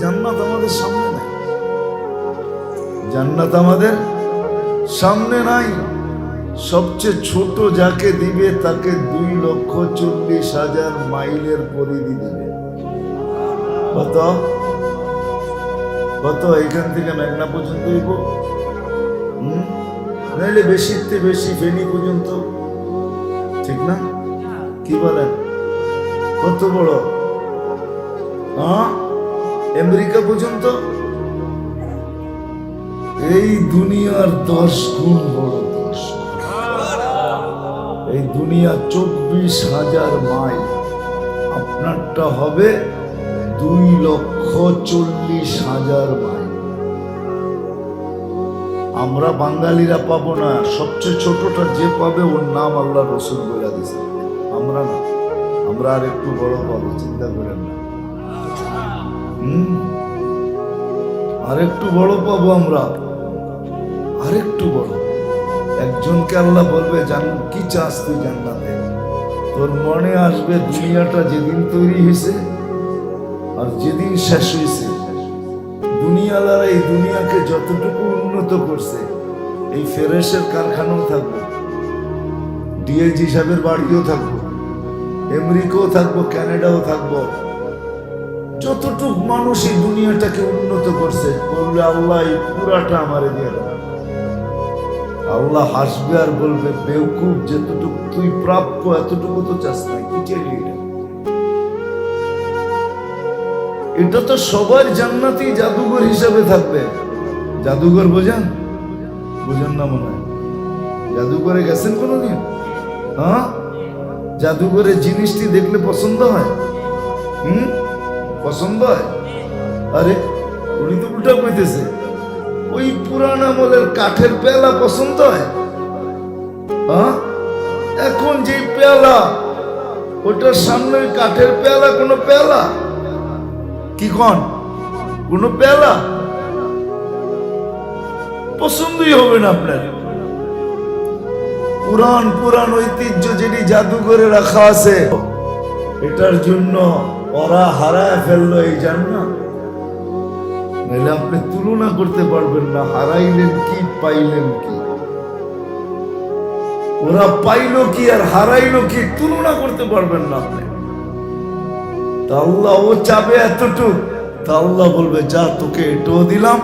জান্নাত আমাদের সামনে নাই। জান্নাত আমাদের সামনে নাই। সবচেয়ে ছোট যাকে দিবে, তাকে দুই লক্ষ চল্লিশ হাজার মাইলের পরিধি দিবে। কত? কত? এখান থেকে মেঘনা পর্যন্ত দিব নাইলে বেশিতে বেশি ফেনি পর্যন্ত। ঠিক না? কি বলেন? কত বড়? হ্যাঁ আমেরিকা পর্যন্ত? এই দুনিয়ার দশ গুণ বড় দশ এই দুনিয়া চব্বিশ হাজার মাইল। আপনারটা হবে দুই লক্ষ চল্লিশ হাজার মাইল। আমরা বাঙালিরা পাবো না। সবচেয়ে ছোটটা যে পাবে, ওর নাম আল্লাহ রসুল বলে দিছে আমরা না, আমরা আর একটু বড় পাবো, চিন্তা করেন না। হুম। আর একটু বড় পাবো আমরা। আরেকটু বড়। একজনকে আল্লাহ বলবে, জান, কি চাস তুই জান্নাতে? তোর মনে আসবে, দুনিয়াটা যেদিন তৈরি হয়েছে আর যেদিন শেষ হয়েছে। দুনিয়ালারা এই দুনিয়াকে যতটুকু উন্নত করছে, এই ফেরেসের কারখানাও থাকব। ডিএজি সাহেবের বাড়িও থাকব। আমেরিকাও থাকব কানাডাও থাকব। যতটুক মানুষ এই দুনিয়াটাকে উন্নত করছে, বলবে আল্লাহ এই পুরাটা আমারে দিয়ে আল্লাহ হাসবে আর বলবে বেউকুব যেতটুকু তুই প্রাপ্য, এতটুকু তো চাস নাই কি এটা? এটা তো সবার জান্নাতি জাদুঘর হিসাবে থাকবে। জাদুঘর বোঝান? বোঝান না মনে হয়। জাদুঘরে গেছেন কোনোদিন? হ্যাঁ? জাদুঘরে জিনিসটি দেখলে পছন্দ হয়? হুম? পছন্দ হয়? আরে, উনি তো উল্টা কইতেছে। ওই পুরান আমলের কাঠের পেলা পছন্দ হয়? হ্যাঁ এখন যে পেয়ালা, ওটার সামনে কাঠের পেয়ালা কোনো পেয়ালা? কি কন? কোনো পেয়ালা? পছন্দই হবে না আপনার। পুরান পুরান ঐতিহ্য যেটি জাদুঘরে রাখা আছে, এটার জন্য ওরা হারায় ফেলল এই জান্নাত নাহলে আপনি তুলনা করতে পারবেন না, হারাইলেন কি, পাইলেন কি? ওরা পাইলো কি আর হারাইলো কি, তুলনা করতে পারবেন না আপনি। তা ও চাবে এতটুক। তা বলবে, যা তোকে এটাও দিলাম,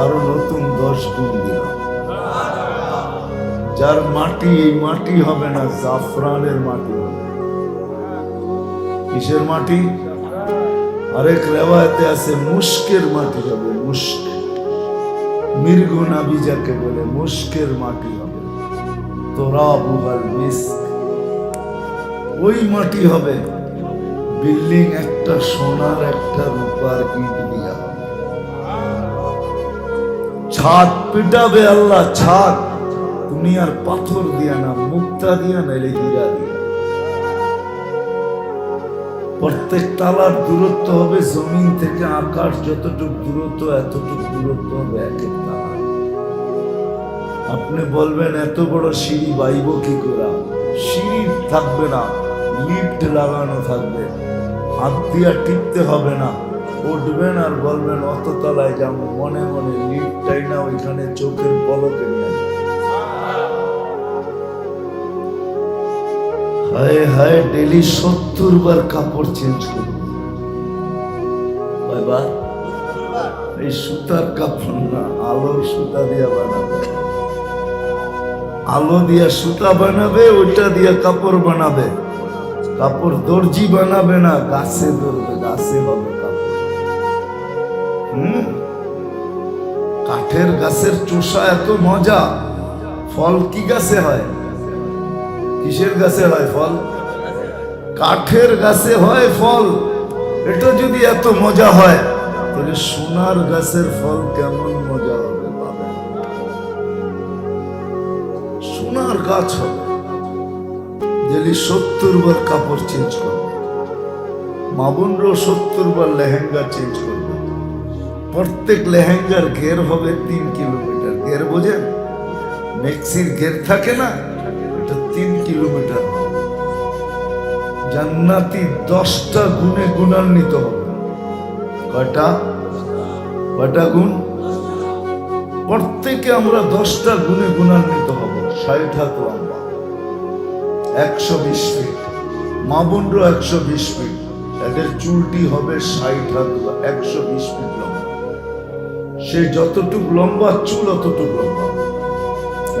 আরও নতুন দশ গুণ দিলাম। যার মাটি, এই মাটি হবে না, জাফরানের মাটি হবে। কিসের মাটি? আরেক রেওয়ায়তে আছে মুস্কের মাটি হবে? মুস্ক মৃগ নাবি যাকে বলে মুস্কের মাটি হবে? তোরা বুগাল মিস্ক। ওই মাটি হবে। বিল্ডিং একটা সোনার একটা রূপার ইট দিয়া। ছাদ পিটাবে আল্লাহ, ছাদ। দুনিয়ার পাথর দিয়া না, মুক্তা দিয়া নাইলে হীরা দিয়া। প্রত্যেক তালার দূরত্ব হবে জমিন থেকে আকাশ, যতটুকু দূরত্ব, এতটুকু দূরত্ব হবে এক এক তালা। আপনি বলবেন, এত বড় সিঁড়ি বাইব কি করে? সিঁড়ি থাকবে না, লিফট লাগানো থাকবে। হাত দিয়া টিপতে হবে না। উঠবেন আর বলবেন, অত তলায় যাব। মনে মনে লিফটটাই না, ওইখানে চোখের পলকে নিয়ে হায় হায় ডেলি সত্তর বার কাপড় চেঞ্জ করবে। এই সুতার কাপড় না, আলোর সুতা দিয়া বানাবে। আলো দিয়া সুতা বানাবে, ওইটা দিয়া কাপড় বানাবে। কাপড় দর্জি বানাবে না, গাছে ধরবে, গাছে হবে কাপড়। হুম? কাঠের গাছের চোষা এত মজা, ফল কি গাছে হয়? কিসের গাছে হয় ফল? কাঠের গাছে হয় ফল। এটা যদি এত মজা হয়, তাহলে সোনার গাছের ফল কেমন মজা হবে সোনার গাছ হবে। যদি সত্তর বার কাপড় চেঞ্জ করবে। মামুনরাও সত্তর বার লেহেঙ্গা চেঞ্জ করবে। প্রত্যেক লেহেঙ্গার ঘের হবে তিন কিলোমিটার। ঘের বোঝেন? মেক্সির ঘের থাকে না? তিন কিলোমিটার। জান্নাতি দশটা গুণে গুণান্বিত কয়টা? কয়টা গুণ? প্রত্যেকে আমরা দশটা গুণে গুণান্বিত হব। ষাট হাত লম্বা একশো বিশ ফিট। মা বোনরও একশো বিশ ফিট। এদের চুলটি হবে ষাট হাত একশো বিশ ফিট লম্বা। সে যতটুক লম্বা চুল, অতটুক লম্বা।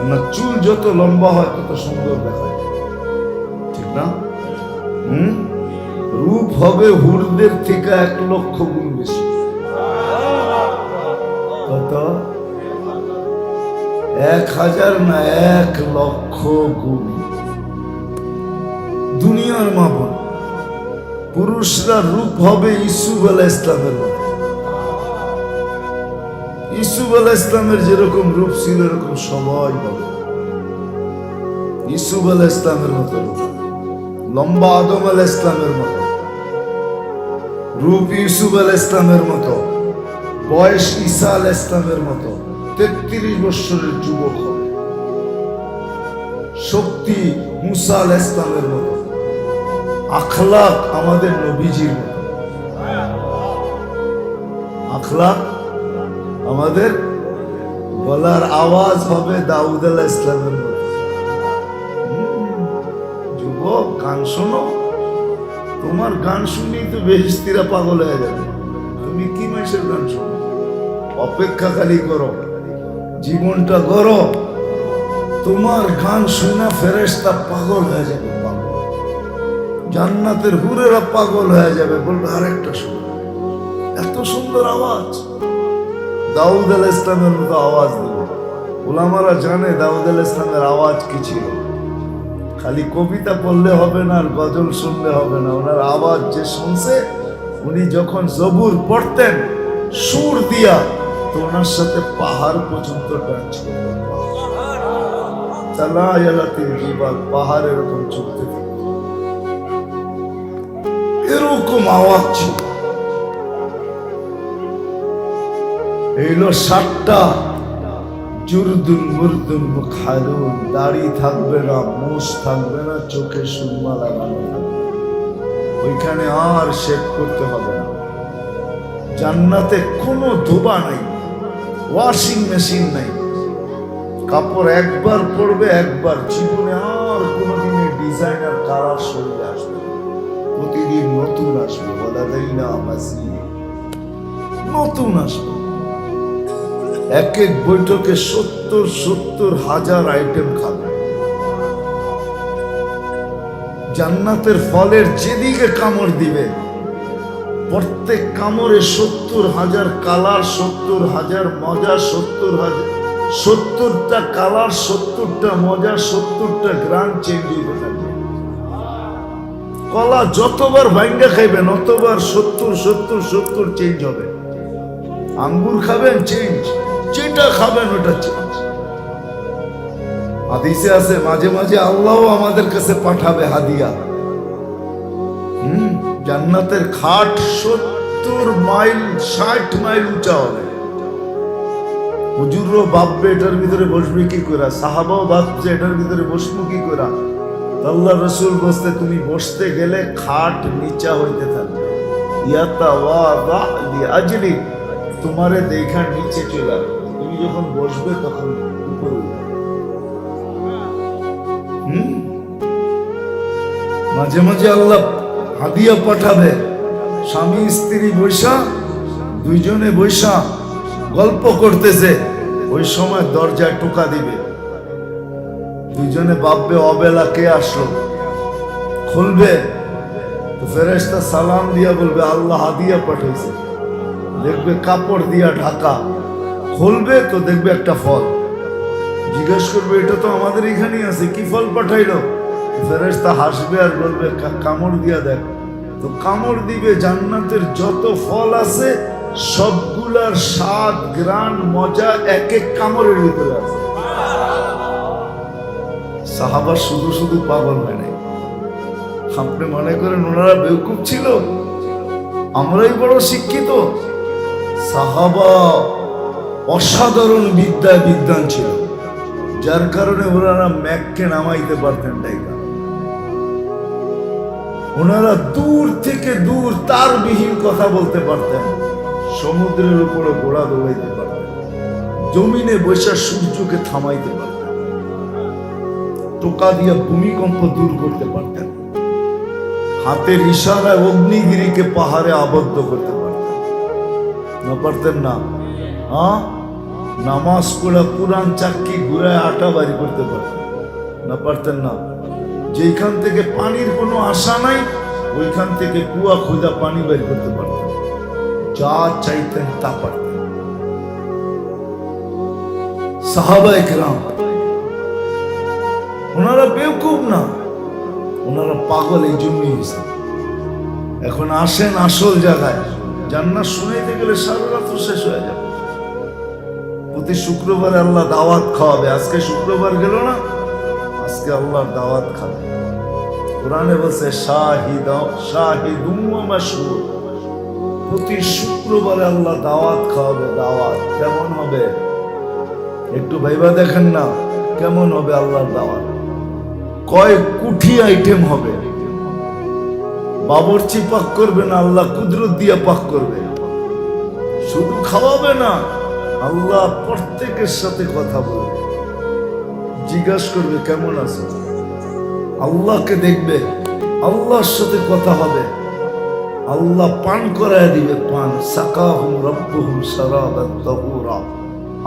কেননা চুল যত লম্বা হয়, তত সুন্দর দেখায় ঠিক না? হুম? রূপ হবে হুরদের থেকে এক লক্ষ গুণ বেশি। কত? এক হাজার না এক লক্ষ গুণ। দুনিয়ার মাপন পুরুষরা রূপ হবে ইসুফ আলাহ ইসলামের মতো। ইসুফ আলাহ ইসলামের যেরকম রূপ ছিল, এরকম সবাই হবে ইসুফ আলাহ ইসলামের মতো লম্বা আদম আলাহ ইসলামের মতো। রূপ ইউসুফ আলাহ ইসলামের মতো। বয়স ঈসা আলাহ ইসলামের মতো। তেত্রিশ বৎসরের যুবক হবে। শক্তি মুসা আলাহ ইসলামের মতো। আখলাক আমাদের নবীজির মতো। আখলাক আমাদের গলার আওয়াজ হবে দাউদ আলাহ ইসলামের মতো। যুবক, গান শোনো। তোমার গান শুনেই তো বেহিস্তিরা পাগল হয়ে যাবে। তুমি কি মাসের গান শোনো? অপেক্ষা খালি করো। জীবনটা করো তোমার গান শুনে ফেরেশতা পাগল হয়ে যাবে জান্নাতের হুরেরা পাগল হয়ে যাবে। বলবে, আরেকটা শুনো। এত সুন্দর আওয়াজ। দাউদ আল ইসলামের মতো আওয়াজ দেবে। ওলামারা জানে দাউদ আল ইসলামের আওয়াজ কি ছিল। খালি কবিতা পড়লে হবে না আর গজল শুনলে হবে না। ওনার আওয়াজ যে শুনছে, উনি যখন জবুর পড়তেন, সুর দিয়া, তো ওনার সাথে পাহাড় পর্যন্ত টাচ চালায়ালাতিল জিবাল পাহাড় এরকম চলতে এরকম আওয়াজ ছিল। এইলো সাতটা। জুরদুল মুরদুল মুখালুন দাড়ি থাকবে না, মুষ থাকবে না, চোখে সুরমা লাগানো ওইখানে আর শেভ করতে হবে না। জান্নাতে কোনো ধোবা নেই, ওয়াশিং মেশিন নেই। কাপড় একবার পরবে, একবার। জীবনে আর কোনোদিনের ডিজাইনার কালার শরীরে আসবে না। প্রতিদিন নতুন আসবে বলাদাই না মাসি নতুন আসবে। এক এক বৈঠকে সত্তর সত্তর হাজার আইটেম খাবে। জান্নাতের ফলের যেদিকে কামড় দিবে, প্রত্যেক কামড়ে সত্তর হাজার কালার, সত্তর হাজার মজা সত্তর হাজার, সত্তরটা কালার, সত্তরটা মজা সত্তরটা গ্রাম চেঞ্জ হইতে থাকবে। কলা যতবার ভাঙ্গা খাইবেন, অতবার সত্তর সত্তর সত্তর চেঞ্জ হবে। আঙ্গুর খাবেন, চেঞ্জ। যেটা খাবেন ওটা হাদিসে আছে, মাঝে মাঝে আল্লাহ আমাদের কাছে পাঠাবে হাদিয়া। হুম, জান্নাতের খাট সত্তর মাইল, ষাট মাইল উঁচা হবে। এটার ভিতরে বসবে কি করে? সাহাবাও ভাবছে, এটার ভিতরে বসবো কি করে? আল্লাহ রসুল বসতে তুমি বসতে গেলে খাট নিচা হইতে থাকবে। ইয়াতা ওয়া লি আজলি, তোমারে দেখা নিচে চলে আসবে। তুমি যখন বসবে তখন উপরে মাঝে মাঝে আল্লাহ হাদিয়া পাঠাবে, স্বামী, স্ত্রী বৈশা, দুইজনে বৈশা গল্প করতেছে, ওই সময় দরজায় টোকা দিবে। দুইজনে ভাববে, অবেলা কে আসলো? খুলবে, তো ফেরেশতা সালাম দিয়া বলবে, আল্লাহ হাদিয়া পাঠাইছে। দেখবে কাপড় দিয়া ঢাকা। খুলবে তো দেখবে একটা ফল। জিজ্ঞেস করবে, এটা তো আমাদের এখানেই আছে, কি ফল পাঠাইলো? ফেরেশতা হাসবে আর বলবে কামড় দিয়া দেখ। তো কামড় দিবে, জান্নাতের যত ফল আছে, সবগুলার স্বাদ গ্রান মজা এক এক কামড়ের ভিতরে আছে। সাহাবা শুধু শুধু পাগল হয় নাই আপনি মনে করেন ওনারা বেউকুব ছিল? আমরাই বড় শিক্ষিত? সাহাবা অসাধারণ বিদ্যায় বিদ্যান ছিল। যার কারণে ওনারা ম্যাককে নামাইতে পারতেন ডাইকা ওনারা দূর থেকে দূর তার বিহীন কথা বলতে পারতেন। সমুদ্রের উপরে ঘোড়া দৌড়াইতে পারতেন। জমিনে বৈশা সূর্যকে থামাইতে পারতেন। টোকা দিয়ে ভূমিকম্প দূর করতে পারতেন। হাতের ইশারায় অগ্নিগিরিকে পাহাড়ে আবদ্ধ করতে পারতেন। না পারতেন না। হ্যাঁ নামাজ পড়া কোরআন চাক্কি ঘুরায় আটা বাড়ি করতে পারতেন। না পারতেন না। যেখান থেকে পানির কোনো আশা নাই, ওইখান থেকে কুয়া খোঁজা পানি বের করতে পারতেন। যা চাইতেন তা পারতেন। সাহাবা একরাম ওনারা বেউকুব না। ওনারা পাগল এই জন্যই এখন আসেন আসল জায়গায়। জান্নাত শুনাইতে গেলে সারা রাত শেষ হয়ে যাবে। প্রতি শুক্রবারে আল্লাহ দাওয়াত খাওয়াবে। আজকে শুক্রবার গেল না? আজকে আল্লাহর দাওয়াত খাবে। কোরআনে বলছে, শাহিদ মাশহুদ। প্রতি শুক্রবারে আল্লাহ দাওয়াত খাওয়াবে, দাওয়াত। কেমন হবে? একটু ভাইবা দেখেন না, কেমন হবে আল্লাহর দাওয়াত? কয় কুঠি আইটেম হবে? বাবরচি পাক করবে না, আল্লাহ কুদরত দিয়ে পাক করবে। শুধু খাওয়াবে না আল্লাহ প্রত্যেকের সাথে কথা বলবে জিজ্ঞাসা করবে, কেমন আছো? আল্লাহকে দেখবে, আল্লাহর সাথে কথা হবে। আল্লাহ পান করায় দিবে পান। সাকাহুম রব্বুহুম সারাবাত তাহুরা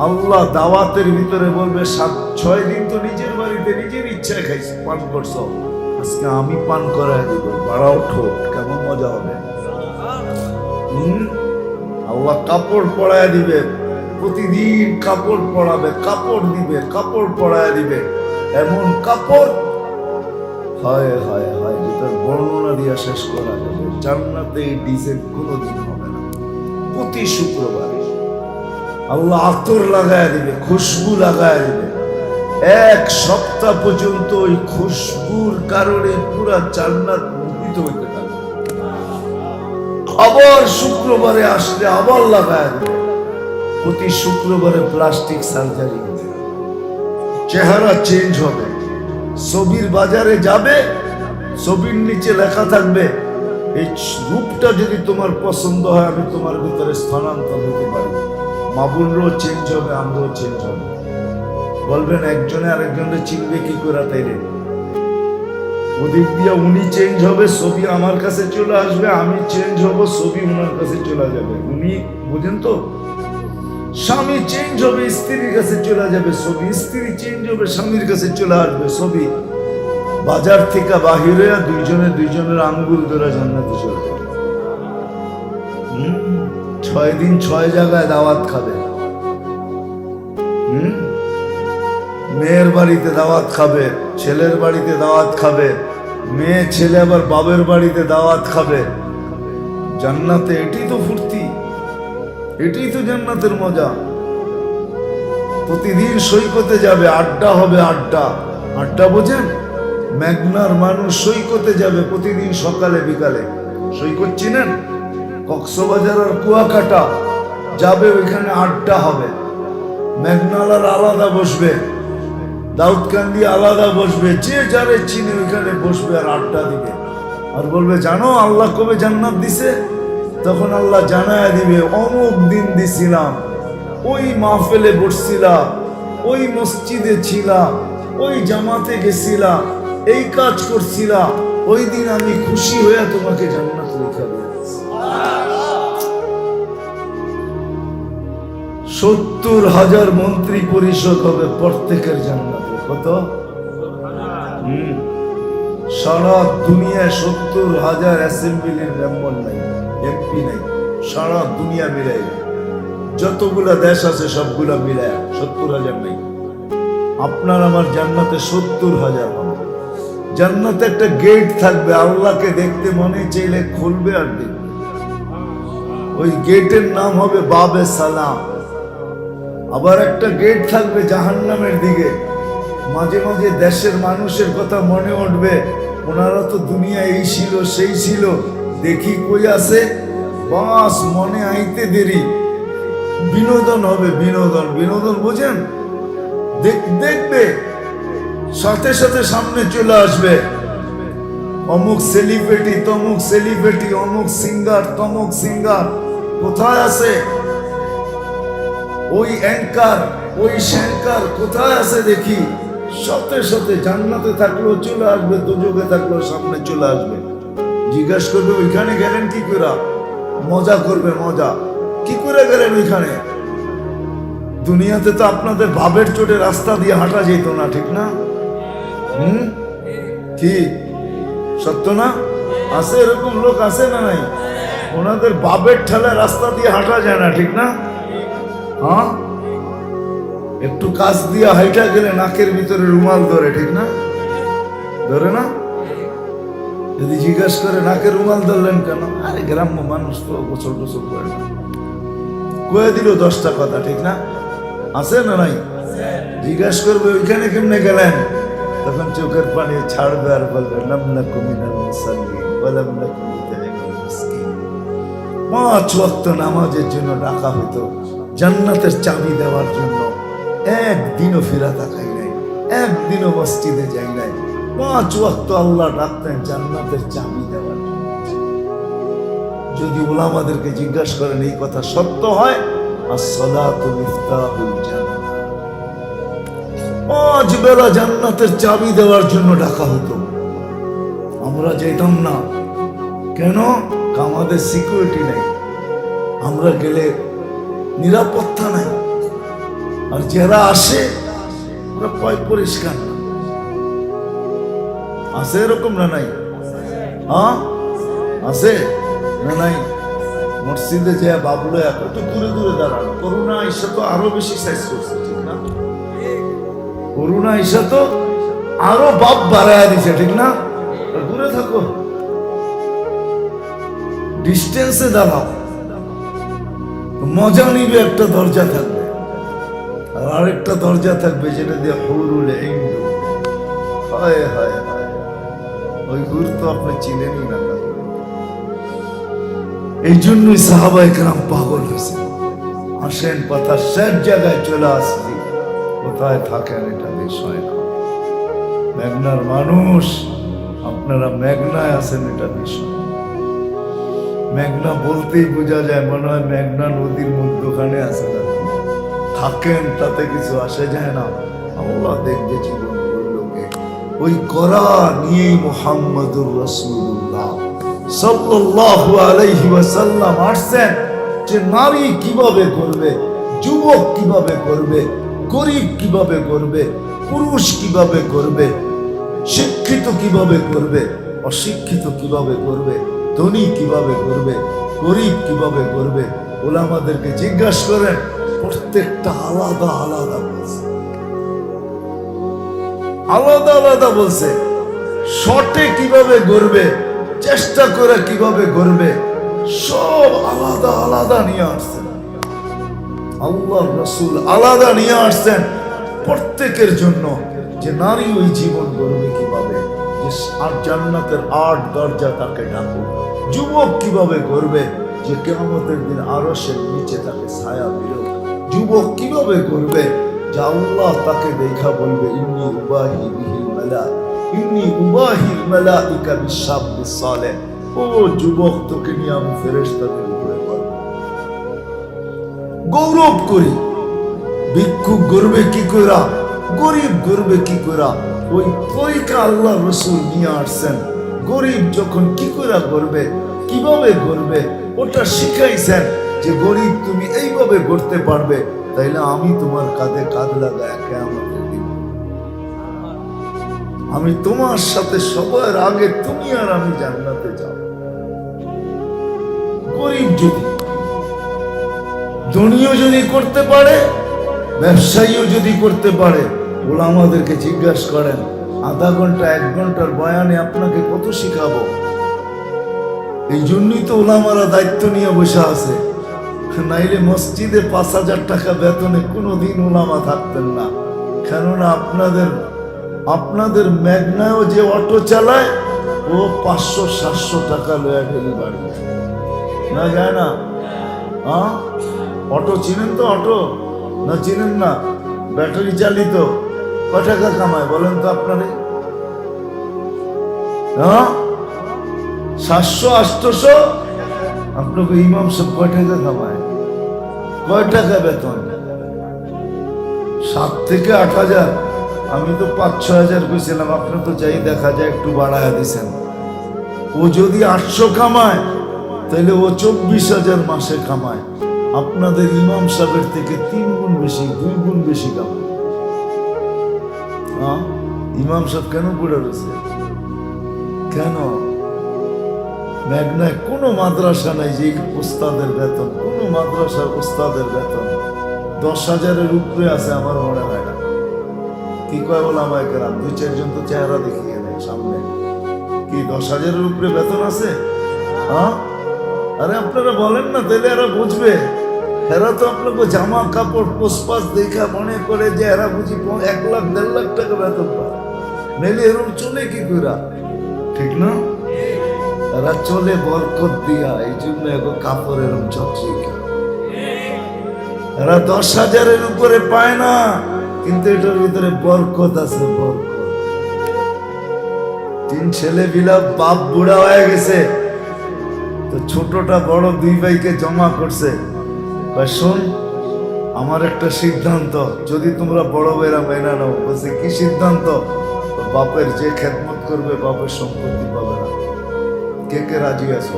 আল্লাহ দাওয়াতের ভিতরে বলবে, সাত, ছয় দিন তো নিজের বাড়িতে নিজের ইচ্ছায় খাইছ, পান করছ। আজকে আমি পান করায় দিব। বাড়াও ঠোঁট, কেমন মজা হবে? আল্লাহ কাপড় পরায় দিবে প্রতিদিন কাপড় পরাবে, কাপড় দিবে, কাপড় পরায় দিবে। এমন কাপড়? হয় হয় হয় যেটার বর্ণনা দিয়া শেষ করা যাবে। জান্নাতে এই ডিজাইন কোনোদিন হবে না। প্রতি শুক্রবারে। আল্লাহ আতর লাগায় দিবে, খুশবু লাগায় দিবে। এক সপ্তাহ পর্যন্ত ওই খুশবুর কারণে পুরা জান্নাত মুহিত হইতে থাকবে। আবার শুক্রবারে আসলে আবার লাগায় দিবে। প্রতি শুক্রবারে প্লাস্টিক সার্জারি চেহারা চেঞ্জ হবে। ছবির বাজারে যাবে, ছবির নিচে লেখা থাকবে, এই রূপটা যদি তোমার পছন্দ হয়, আমি তোমার ভিতরে স্থানান্তর হতে পারি। মাবুনরাও চেঞ্জ হবে, আমরাও চেঞ্জ হবে। বলবেন, একজনে আরেকজনে চিনবে, কি করে তাই রে? ওদিক দিয়ে উনি চেঞ্জ হবে, ছবি আমার কাছে চলে আসবে, আমি চেঞ্জ হব, ছবি ওনার কাছে চলে যাবে। উনি, বুঝেন তো? স্বামী চেঞ্জ হবে, স্ত্রীর কাছে চলে যাবে ছবি, স্ত্রী চেঞ্জ হবে, স্বামীর কাছে চলে আসবে ছবি। বাজার থেকে বাহিরে দুইজনে দুইজনের আঙ্গুল ধরে জান্নাতে চলে যাবে। ছয় দিন ছয় জায়গায় দাওয়াত খাবে। হুম, মেয়ের বাড়িতে দাওয়াত খাবে, ছেলের বাড়িতে দাওয়াত খাবে, মেয়ে, ছেলে আবার বাবের বাড়িতে দাওয়াত খাবে। জান্নাতে এটি তো ফুর্তি। এটাই তো জান্নাতের মজা। প্রতিদিন সৈকতে যাবে, আড্ডা হবে আড্ডা। আড্ডা বোঝেন? মেঘনার মানুষ সৈকতে যাবে প্রতিদিন সকালে, বিকালে। সৈকত চিনেন? কক্সবাজার আর কুয়াকাটা যাবে, ওইখানে আড্ডা হবে। মেঘনালার আলাদা বসবে। দাউদকান্দি আলাদা বসবে। যে যারে চিনে ওইখানে বসবে আর আড্ডা দিবে। আর বলবে, জানো, আল্লাহ কবে জান্নাত দিছে? তখন আল্লাহ জানায় দিবে, অমুক দিন দিছিলাম, ওই মাহফিলে বসছিলাম ওই মসজিদে ছিলাম ওই জামাতে গেছিলাম এই কাজ করছিলাম ওই দিন আমি খুশি হয়ে তোমাকে জান্নাত লেখা সত্তর হাজার মন্ত্রী পরিষদ হবে প্রত্যেকের জান্নাতে, কত? সারা দুনিয়ায় সত্তর হাজার অ্যাসেম্বলির মেম্বার নাই। এমপি নাই, সারা দুনিয়া মিলাই। যতগুলা দেশ আছে, সবগুলা মিলায় সত্তর হাজার নাই। আপনার আমার জান্নাতে সত্তর হাজার জান্নাতে একটা গেট থাকবে, আল্লাহকে দেখতে মনে চাইলে খুলবে আর দেখবে। ওই গেটের নাম হবে বাবে সালাম। আবার একটা গেট থাকবে জাহান্নামের দিকে। মাঝে মাঝে দেশের মানুষের কথা মনে উঠবে, ওনারা তো দুনিয়া এই ছিল, সেই ছিল। দেখি কই আছে? বাস, মনে আইতে দেরি। বিনোদন হবে, বিনোদন। বিনোদন বোঝেন? দেখ- দেখবে। সাথে সাথে সামনে চলে আসবে। অমুক সেলিব্রিটি তমুক সেলিব্রিটি অমুক সিঙ্গার তমুক সিঙ্গার কোথায় আছে? ওই অ্যাঙ্কার ওই শ্যাঙ্কার কোথায় আছে দেখি? সাথে সাথে জান্নাতে থাকলেও চলে আসবে দুযোগে থাকলেও সামনে চলে আসবে। জিজ্ঞাসা করবে, ওইখানে গেলেন কি করে মজা করবে, মজা। কি করে গেলেন ওইখানে? দুনিয়াতে তো আপনাদের বাবের চোটে রাস্তা দিয়ে হাঁটা যেত না, ঠিক না? হুম? কি? সত্য না? আছে, এরকম লোক আছে না নাই? ওনাদের বাবের ঠেলা রাস্তা দিয়ে হাঁটা যায় না, ঠিক না? হ্যাঁ? একটু কাজ দিয়ে হাইটা গেলে নাকের ভিতরে রুমাল ধরে, ঠিক না? ধরে না? যদি জিজ্ঞাসা করে নাকে রুমাল ধরলেন কেন? আরে গ্রাম্য মানুষ তো গোসল টোসল করে কয়ে দিল দশটা কথা, ঠিক না? আছে না নাই? জিজ্ঞাসা করবে, ওইখানে কেমনে গেলেন? তখন চোখের পানি ছাড়বে আর বলবে লামনা কুমিনাল মুসাল্লি পাঁচ ওয়াক্ত নামাজের জন্য ডাকা হতো জান্নাতের চাবি দেওয়ার জন্য। একদিনও ফেরা তাকাই নাই, একদিনও মসজিদে যাই নাই। পাঁচ ওয়াক্ত আল্লাহ ডাকতেন জান্নাতের চাবি দেওয়ার যদি ওলামাদেরকে জিজ্ঞাসা করেন, এই কথা সত্য হয়? আর মিফতাহুল জান্নাত। পাঁচ বেলা জান্নাতের চাবি দেওয়ার জন্য ডাকা হতো। আমরা যেতাম না। কেন? আমাদের সিকিউরিটি নেই। আমরা গেলে নিরাপত্তা নাই। আর যারা আসে, ওরা পয় পরিষ্কার না। আছে এরকম না নাই? হ্যাঁ? আছে না নাই? মসজিদে যে বাবুলো এত দূরে দূরে দাঁড়ানো করোনা এসে তো আরও বেশি সাইজ করছে, ঠিক না? করোনা এসে তো আরও বাপ বাড়ায় দিছে, ঠিক না? দূরে থাকো। ডিস্টেন্সে দাঁড়াও। মজা নিবে একটা দরজা থাকবে। আর আরেকটা দরজা থাকবে যেটা দিয়ে হুরুল হায় হায়। ওই হুর তো আপনি চিনেনই না এই জন্যই সাহাবা একরাম পাগল হয়েছে। আসেন পাতা সব জায়গায় চলে আসছি। কোথায় থাকেন এটা বিষয় না। মেঘনার মানুষ, আপনারা মেঘনায় আছেন এটা বিষয় মেঘনা বলতেই বোঝা যায়, মনে হয় মেঘনা নদীর মধ্যখানে আছে। না থাকেন, তাতে কিছু আসে যায় না। আল্লাহ দেখবে ওই করা নিয়েই মোহাম্মদুর রসুল্লাহ সাল্লাল্লাহু আলাইহি ওয়াসাল্লাম আসছেন যে নারী কীভাবে করবে, যুবক কীভাবে করবে, গরিব কীভাবে করবে, পুরুষ কীভাবে করবে, শিক্ষিত কীভাবে করবে, অশিক্ষিত কীভাবে করবে, ধনী কীভাবে করবে, গরিব কীভাবে করবে, ওলামাদেরকে জিজ্ঞাসা করেন, প্রত্যেকটা আলাদা আলাদা বলছে আলাদা আলাদা বলছে, শটে কীভাবে গড়বে, চেষ্টা করে কীভাবে গড়বে, সব আলাদা আলাদা নিয়ে আসছেন আল্লাহ রসুল আলাদা নিয়ে আসছেন প্রত্যেকের জন্য যে নারী ওই জীবন গড়বে কীভাবে আর জান্নাতের আট দরজা তাকে ডাকো যুবক কীভাবে করবে যে কেমতের দিন আরও সে নিচে তাকে ছায়া দিল যুবক কীভাবে করবে যে আল্লাহ তাকে দেখা বলবে, ইন্নি উবাহি বিহিল মেলা ইন্নি মেলা ইকা বিশ্বাব ও যুবক, তোকে নিয়ে আমি উপরে গৌরব করি। ভিক্ষুক গর্বে কি করা গরিব গর্বে কি করা ওই তরিকা আল্লাহ রসুল নিয়ে আসছেন। গরিব যখন কি করে করবে কীভাবে করবে ওটা শিখাইছেন যে গরিব তুমি এইভাবে করতে পারবে। তাইলে আমি তোমার কাঁধে কাঁধ লাগায় দিব আমি তোমার সাথে সবার আগে তুমি আর আমি জান্নাতে যাব। গরিব যদি, ধনীও যদি করতে পারে, ব্যবসায়ীও যদি করতে পারে ওলা আমাদেরকে জিজ্ঞাসা করেন, আধা ঘণ্টা, এক ঘণ্টার বয়ানে আপনাকে কত শিখাবো? এই জন্যই তো ওলামারা দায়িত্ব নিয়ে বসে আছে। নাইলে মসজিদে পাঁচ হাজার টাকা বেতনে কোনোদিন ওলামা থাকতেন না। কেননা আপনাদের আপনাদের মেঘনায়ও যে অটো চালায়, ও পাঁচশো, সাতশো টাকা লয়া গেলে বাড়ি না যায় না? হ্যাঁ অটো চিনেন তো অটো? না চিনেন না? ব্যাটারি চালিত। কয় টাকা কামায় বলেন তো আপনারে? হ্যাঁ সাতশো, আটশোশো? আপনাকে ইমাম সব কয় টাকা কামায়? কয় টাকা বেতন? সাত থেকে আট হাজার। আমি তো পাঁচ, ছ হাজার কইছিলাম, আপনি তো যাই দেখা যায় একটু বাড়ায় দিছেন। ও যদি আটশো কামায় তাহলে ও চব্বিশ হাজার মাসে কামায়। আপনাদের ইমাম সাহেবের থেকে তিন গুণ বেশি, দুই গুণ বেশি কামায়। ইমাম সাহেব কেন পড়ে রয়েছে কেন? মেঘনায় কোনো মাদ্রাসা নাই যে উস্তাদের বেতন মাদ্রাসার উস্তাদের বেতন। দশ হাজারের উপরে আছে আমার মনে হয় না। কি কয় বলে আমায় কেরাম? দুই চারজন তো চেহারা দেখিয়ে দেয় সামনে। কি দশ হাজারের উপরে বেতন আছে? হ্যাঁ? আরে আপনারা বলেন না, তাহলে এরা বুঝবে। এরা তো আপনাকে জামা, কাপড় পোষপাস দেখা মনে করে যে এরা বুঝি এক লাখ, দেড় লাখ টাকা বেতন পায়। নাইলে এরকম চলে কি কইরা? ঠিক না? এরা চলে বরকত দিয়া, এই জন্য এগো কাপড় এরম চকচিকা। এরা দশ হাজারের উপরে পায় না, কিন্তু এটার ভিতরে বরকত আছে, বরকত। তিন ছেলে বিলা বাপ বুড়া হয়ে গেছে। তো ছোটটা বড় দুই ভাইকে জমা করছে। শোন, আমার একটা সিদ্ধান্ত। যদি তোমরা বড় ভাইরা মেনে নাও, বলছে, কি সিদ্ধান্ত? বাপের যে খেদমত করবে, বাপের সম্পত্তি পাবে না। কে কে রাজি আছো?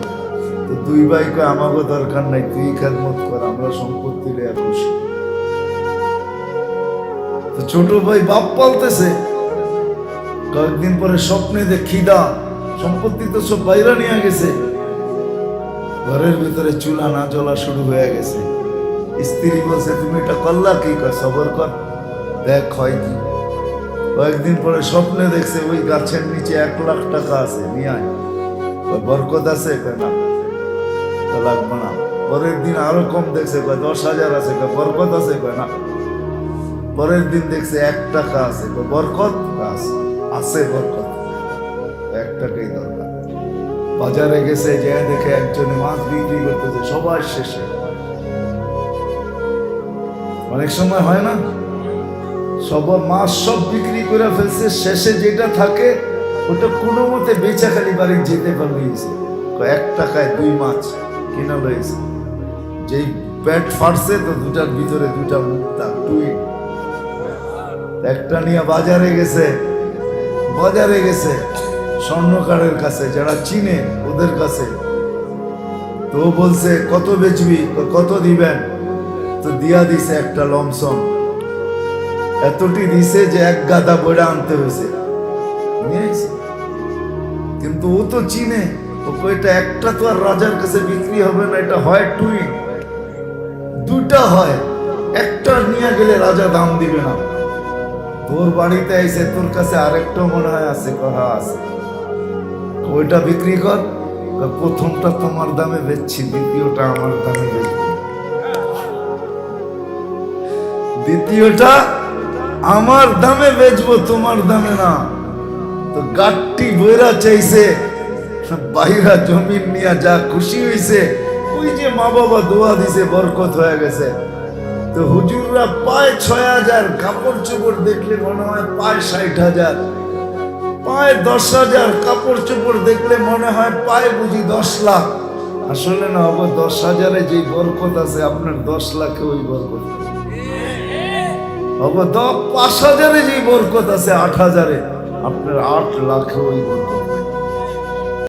তো দুই ভাই কয় আমাকে দরকার নাই, তুই খেদমত কর, আমরা সম্পত্তি লিয়া খুশি তো ছোট ভাই বাপ পালতেছে। কয়েকদিন পরে স্বপ্নে যে খিদা, সম্পত্তি তো সব বাইরে নিয়ে গেছে। ঘরের ভিতরে চুলা না জ্বলা শুরু হয়ে গেছে। স্ত্রী বলছে, তুমি এটা করলা কি কয়? সবর কর, দেখ হয় কি। কয়েকদিন পরে স্বপ্নে দেখছে, ওই গাছের নিচে এক লাখ টাকা আছে, নিয়ে বরকত আছে না? তো লাগবে না। পরের দিন আরও কম দেখছে কয় দশ হাজার আছে কয় বরকত আছে কয় না। পরের দিন দেখছে এক টাকা আছে কয়, বরকত আছে আছে বরকত। এক টাকাই দরকার। বাজারে গেছে যে দেখে একজনে মাছ বিক্রি করতেছে সবার শেষে। অনেক সময় হয় না? সব মাছ সব বিক্রি করে ফেলছে শেষে যেটা থাকে ওটা কোনো মতে বেচা খালি বাড়ি যেতে পারলিয়েছে এক টাকায় দুই মাছ। কিনা লয়েছে যেই পেট ফাটছে তো দুটার ভিতরে দুটা মুক্তা টুই একটা নিয়ে বাজারে গেছে বাজারে গেছে, স্বর্ণকারের কাছে, যারা চিনে ওদের কাছে। তো বলছে, কত বেচবি? কত দিবেন? তো দিয়া দিছে একটা লমসম। এতটি দিছে যে এক গাদা বইটা আনতে হয়েছে কিন্তু ও তো চিনে। এটা একটা তো আর রাজার কাছে বিক্রি হবে না, এটা হয় টুই দুটা হয়, একটা নিয়ে গেলে রাজা দাম দিবে না। তোর বাড়িতে আইসে তোর কাছে আরেকটা মনে হয় আছে, কথা আছে। ওইটা বিক্রি কর? প্রথমটা তোমার দামে বেচছি, দ্বিতীয়টা আমার দামে বেচবো। দ্বিতীয়টা, আমার দামে বেচবো, তোমার দামে না। তো গাট্টি বইরা চাইছে বাইরা জমিন নিয়ে যা খুশি হইছে, ওই যে মা বাবা দোয়া দিছে, বরকত হয়ে গেছে। তো হুজুররা পায় ছয় হাজার, কাপড় চোপড় দেখলে মনে হয় পায় ষাট হাজার, পায় দশ হাজার, কাপড় চোপড় দেখলে মনে হয় পায় বুঝি দশ লাখ। আসলে না হবে দশ হাজারে যে বরকত আছে, আপনার দশ লাখে ওই বরকত। হবে দশ পাঁচ হাজারে যে বরকত আছে, আট হাজারে, আপনার আট লাখে ওই বরকত।